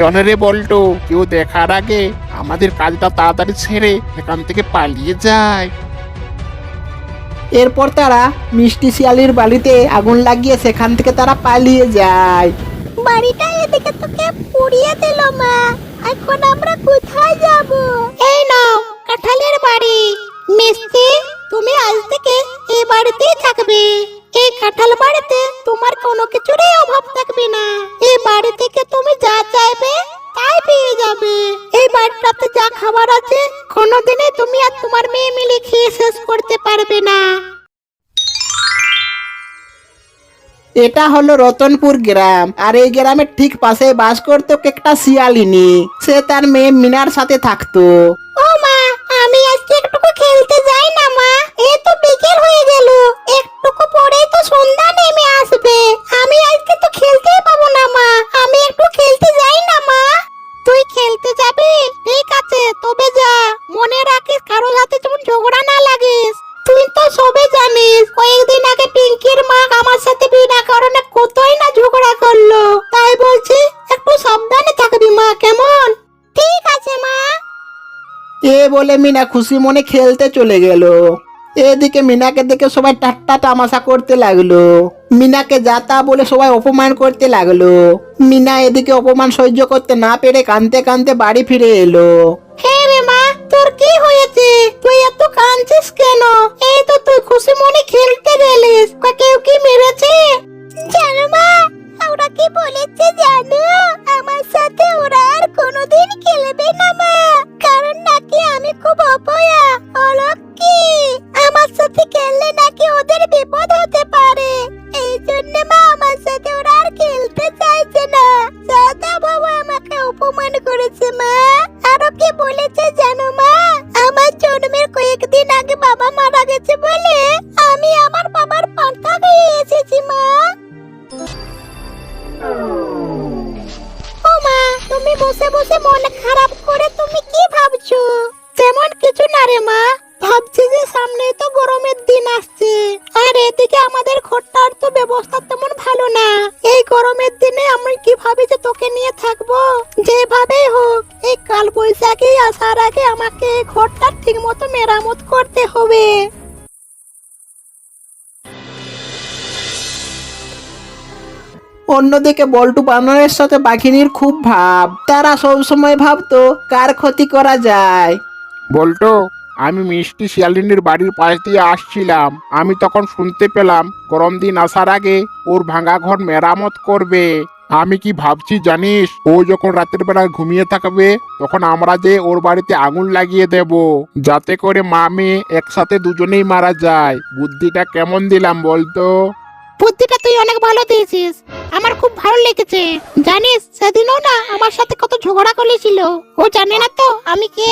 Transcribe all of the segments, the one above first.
চলে রে বল্টু কেউ দেখার আগে আমাদের কাজটা তাড়াতাড়ি ছেড়ে এখান থেকে পালিয়ে যায়। এরপর তারা মিষ্টি শিয়ালির বাড়িতে আগুন লাগিয়ে সেখান থেকে তারা পালিয়ে যায়। বাড়িটা এদিকে তোকে পুড়িয়ে দিল মা। এখন আমরা কোথায় যাব? এই নাও কাঁঠালের বাড়ি। মিষ্টি তুমি আজ থেকে এই বাড়িতেই থাকবে। এই কাঁঠাল বাড়িতে তোমার কোনো কিছুরই অভাব থাকবে না। এই বাড়ি থেকে এটা হলো রতনপুর গ্রাম। আর এই গ্রামের ঠিক পাশে বাস করতো একটা শিয়ালিনী। সে তার মেয়ে মিনার সাথে থাকতো। ও মা, আমি আজকে একটু খেলতে যাই না মা। এ তো বিকেল হয়ে গেল। একটু পরেই বলে মিনা খুশি মনে খেলতে চলে গেল। এদিকে মিনাকে দেখে সবাই টাট্টা তামাশা করতে লাগল। মিনাকে যাতা বলে সবাই অপমান করতে লাগল। মিনা এদিকে অপমান সহ্য করতে না পেরে কানতে কানতে বাড়ি ফিরে এলো। হ্যাঁ রে মা, তোর কি হয়েছে? তুই এত খারাপ করে তুমি কি ভাবছ? তেমন কিছু না রে মা। ভাবছি যে সামনে তো গরমের দিন আসছে। আর এদিকে আমাদের ঘরটার তো ব্যবস্থা তেমন ভালো না। এই গরমের দিনে আমি কি ভাবি যে তোকে নিয়ে থাকব? যেভাবেই হোক, এই কাল বৈশাখী আসার আগে আমাকে ঘরটা ঠিক মতো মেরামত করতে হবে। অন্যদিকে বল্টু বানরের সাথে বাঘিনীর খুব ভাব। তারা সব সময় ভাবতো কার ক্ষতি করা যায়। বল্টু আমি মিষ্টি শিয়ালিনীর বাড়ির পাশ দিয়ে আসছিলাম। আমি তখন শুনতে পেলাম গরম দিন আসার আগে ওর ভাঙা ঘর মেরামত করবে। আমি কি ভাবছি জানিস? ও যখন রাতের বেলা ঘুমিয়ে থাকবে তখন আমরা যে ওর বাড়িতে আগুন লাগিয়ে দেব। যাতে করে মা মেয়ে একসাথে দুজনেই মারা যায়। বুদ্ধিটা কেমন দিলাম বলতো? বুদ্ধিটা তুই অনেক ভালো দিয়েছিস। আমার খুব ভালো লেগেছে। জানিস, সেদিনও না আমার সাথে কত ঝগড়া করেছিল। ও জানে না তো আমি কে।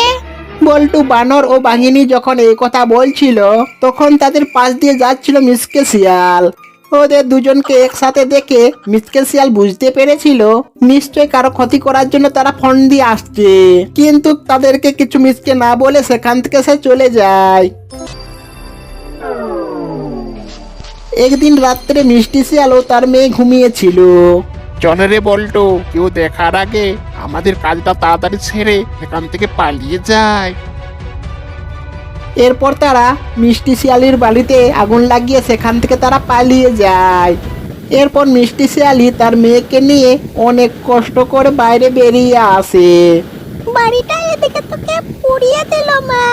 বল্টু, বানর ও বাঘিনী যখন এই কথা বলছিল, তখন তাদের পাশ দিয়ে যাচ্ছিল মিসকে শিয়াল ওদের দুজনকে একসাথে দেখে মিসকে শিয়াল বুঝতে পেরেছিল নিশ্চয় কারও ক্ষতি করার জন্য তারা ফোন দিয়ে আসছে। কিন্তু তাদেরকে কিছু মিসকে না বলে সেখান থেকে সে চলে যায়। একদিন রাত্রে মিষ্টি শিয়াল ও তার মেয়ে ঘুমিয়েছিল। চলে রে বল্টু কেউ দেখার আগে আমাদের কাজটা তাড়াতাড়ি ছেড়ে এখান থেকে পালিয়ে যায়। এরপর তারা মিষ্টি শিয়ালির বাড়িতে আগুন লাগিয়ে সেখান থেকে তারা পালিয়ে যায়। এরপর মিষ্টি শিয়ালি তার মেয়েকে নিয়ে অনেক কষ্ট করে বাইরে বেরিয়ে আসে। বাড়িটা এদিকে তোকে পুড়িয়ে দিল মা।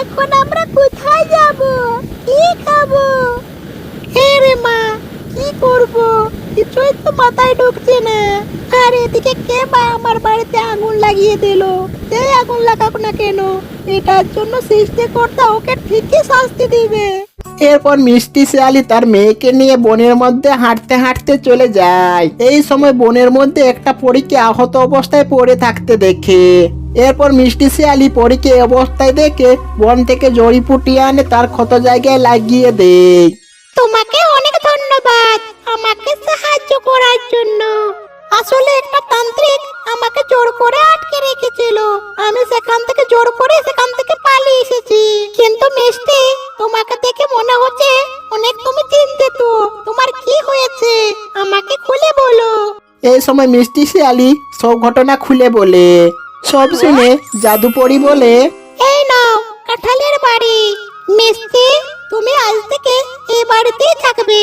এখন আমরা কোথায় যাব? কি খাব? মা কি করব? কিছুই তো মাথায় ঢুকছে না। আর এদিকে কে বা আমার বাড়িতে আগুন লাগিয়ে দিল? যে আগুন লাগাক না কেন? এটার জন্য সৃষ্টিকর্তা ওকে ঠিকই শাস্তি দিবে। এরপর মিষ্টি শিয়ালি তার মেয়েকে নিয়ে বনের মধ্যে হাঁটতে হাঁটতে চলে যায়। এই সময় বনের মধ্যে একটা পরীকে আহত অবস্থায় পড়ে থাকতে দেখে। এরপর মিষ্টি শিয়ালি পরীকে অবস্থায় দেখে বন থেকে জড়িপুটি আনে তার ক্ষত জায়গায় লাগিয়ে দেয়। তোমাকে করার জন্য। আসলে একটা তান্ত্রিক আমাকে জোর করে আটকে রেখেছিল। আমি সেখান থেকে জোর করে সেখান থেকে পালিয়ে এসেছি। কিন্তু মিষ্টি তোমাকে দেখে মনে হচ্ছে অনেক তুমি চিন্তিত। তোমার কি হয়েছে? আমাকে খুলে বলো। এই সময় মিষ্টি শিয়ালি সব ঘটনা খুলে বলে। সব শুনে জাদুপরি বলে এই নাও কাঁঠালের বাড়ি। মিষ্টি তুমি আজ থেকে এই বাড়িতেই থাকবে।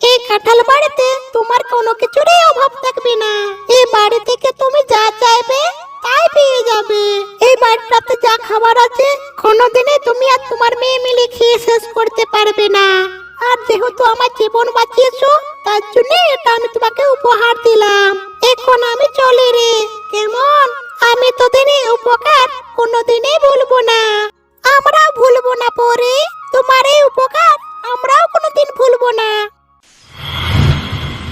এই কাঁঠাল বাড়িতে তোমার কোনো কিছুরই অভাব থাকবে না। এই বাড়ি থেকে তুমি যা চাইবে, তাই পেয়ে যাবে। এই বাড়িটাতে যা খাবার আছে, কোনোদিনে তুমি আর তোমার মেয়ে মিলে খেয়ে শেষ করতে পারবে না। আর যেহেতু আমার জীবন বাঁচিয়েছো, তার জন্য এটা আমি তোমাকে উপহার দিলাম।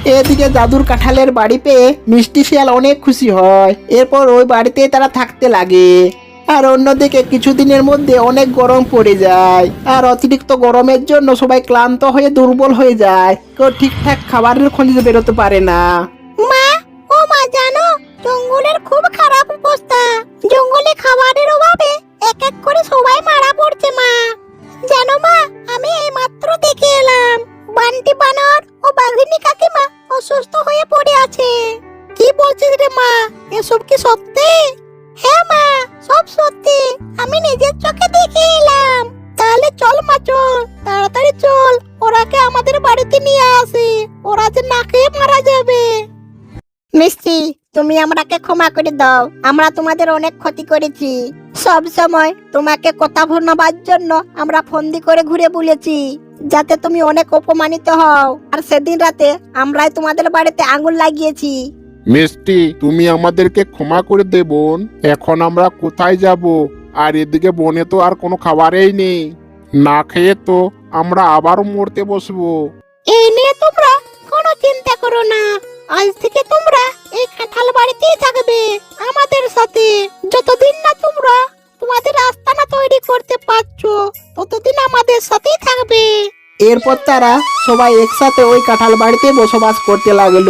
এদিকে জাদুর কাঁঠালের বাড়ি পেয়ে মিষ্টি শিয়াল অনেক খুশি হয়। এরপর ওই বাড়িতে তারা থাকতে লাগে। আর অন্যদিকে কিছুদিনের মধ্যে অনেক গরম পড়ে যায়। আর অতিরিক্ত গরমের জন্য সবাই ক্লান্ত হয়ে দুর্বল হয়ে যায়। কেউ ঠিকঠাক খাবারের খোঁজে বেরোতে পারে না। মা, ও মা, জানো, জঙ্গলের খুব খারাপ অবস্থা। জঙ্গলে খাবারের অভাবে এক এক করে সবাই মারা পড়ছে মা। জানো মা, আমি এই মাত্র দেখে এলাম। বান্টি বানর ও বাঘিনী কাকিমা অসুস্থ হয়ে পড়ে আছে। কি বলছিস রে মা? এসব কি সত্যি? হ্যাঁ মা, সব সত্যি। আমি নিজের চোখে দেখে এলাম। তাহলে চল মা, চল। তাড়াতাড়ি চল। ওরাকে আমাদের বাড়িতে নিয়ে আসি। ওরা যে না খেয়ে মারা যাবে। মিষ্টি, তুমি আমরাকে ক্ষমা করে দাও। আমরা তোমাদের অনেক ক্ষতি করেছি। সব সময় তোমাকে কথা ভুলবার জন্য আমরা ফন্দি করে ঘুরে বলেছি। যাতে তুমি অনেক অপমানিত হও। আর সেদিন রাতে আমরাই তোমাদের বাড়িতে আঙুল লাগিয়েছি। মিষ্টি তুমি আমাদেরকে ক্ষমা করে দে বোন। এখন আমরা কোথায় যাব? আর এদিকে বনে তো আর কোনো খাবারই নেই। না খেয়ে তো আমরা আবারও মরতে বসবো। এই নিয়ে তোমরা কোনো চিন্তা করো না। আজ থেকে তোমরা এই কাঁঠাল বাড়িতেই থাকবে আমাদের সাথে। যতদিন না তোমরা তোমাদের আস্তানা তৈরি করতে পারছ ততদিন আমাদের থাকবে এরপর তারা সবাই একসাথে ওই কাঁঠাল বাড়িতে বসবাস করতে লাগল।